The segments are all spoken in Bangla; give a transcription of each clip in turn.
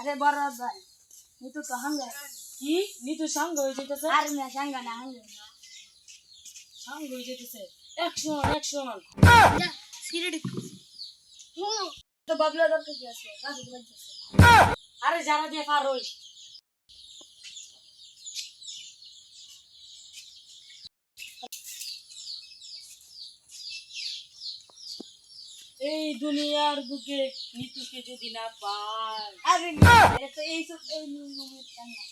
আরে বড় ভাই নিতু তো হাঙ্গে কি? নিতু সাঙ্গ হয়ে যেতেছে? আর না সাঙ্গা না হাঙ্গে সাঙ্গ হয়ে যেতেছে? অ্যাকশন অ্যাকশন সিরিডি তো বাবলা দরকার কি আছে আরে যারা দিয়ে পার হই এই দুনিয়ার বুকে নিতুকে যদি না পাই আরে এটা এই সব এই মুভি না।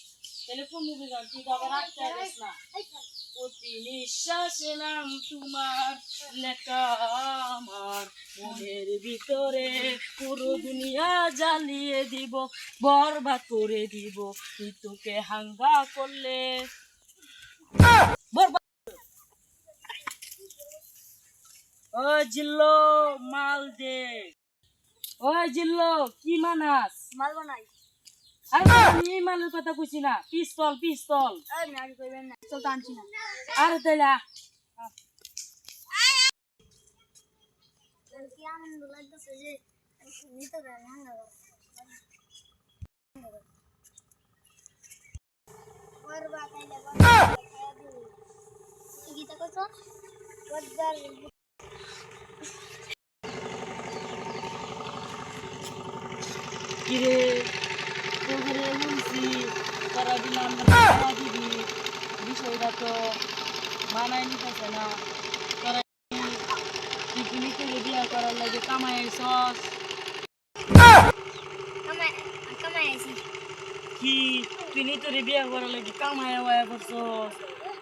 মুভি গান তুই তো আবার রাখতে পারিস না। প্রতি নিঃশ্বাসে নাম তোমার লেখা আমার। মনের ভিতরে পুরো দুনিয়া জ্বালিয়ে দিব বরবাদ করে দিব। তোকে হাঙ্গা করলে বরবাদ ও জিল্লো মাল দে ও জিল্লো কি মানাস মাল বানাই আরে আমি এই মালের কথা কইছি না পিস্তল পিস্তল আরে মিয়া আমি কইবেন না চল তো আনছি না আরে তাইলা কি আনন্দ কিরে? তোদের বলছি তারা দিলাম তারা দিবি। বিষয়টা তো মানায় নিতেছে না। তারা পিকনিক থেকে বিয়া করার লাগে কামাই সস কি তুই তোরে বিয়া করার লাগে কামাই ওয়া করছস?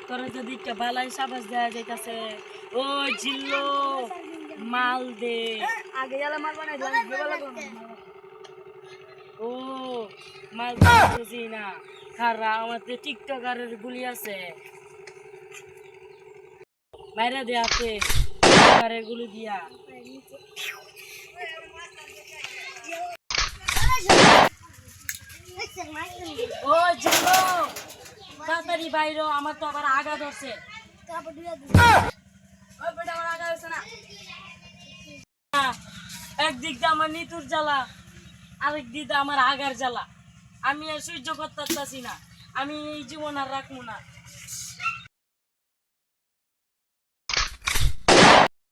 তোরা যদি একটা বালাই সাবাস দেওয়া যাইতাছে ও জিল্লো মাল দে। আগে গেলে মাল বানাই দিলাম ও মাল দিতেছি না খারা, আমাদের টিকটকারের গুলি আছে। বাইরে দে আছে টিকটকারের গুলি দিয়া। ও জিল্লো তাড়াতাড়ি বাইরো, আমার তো আবার আগা ধরছে। একদিক দিয়ে আমার নিতুর জ্বালা। আরেক দিদা আমার আগার জ্বালা। আমি আর সহ্য করতে পারতাছি না। আমি এই জীবন আর রাখব না।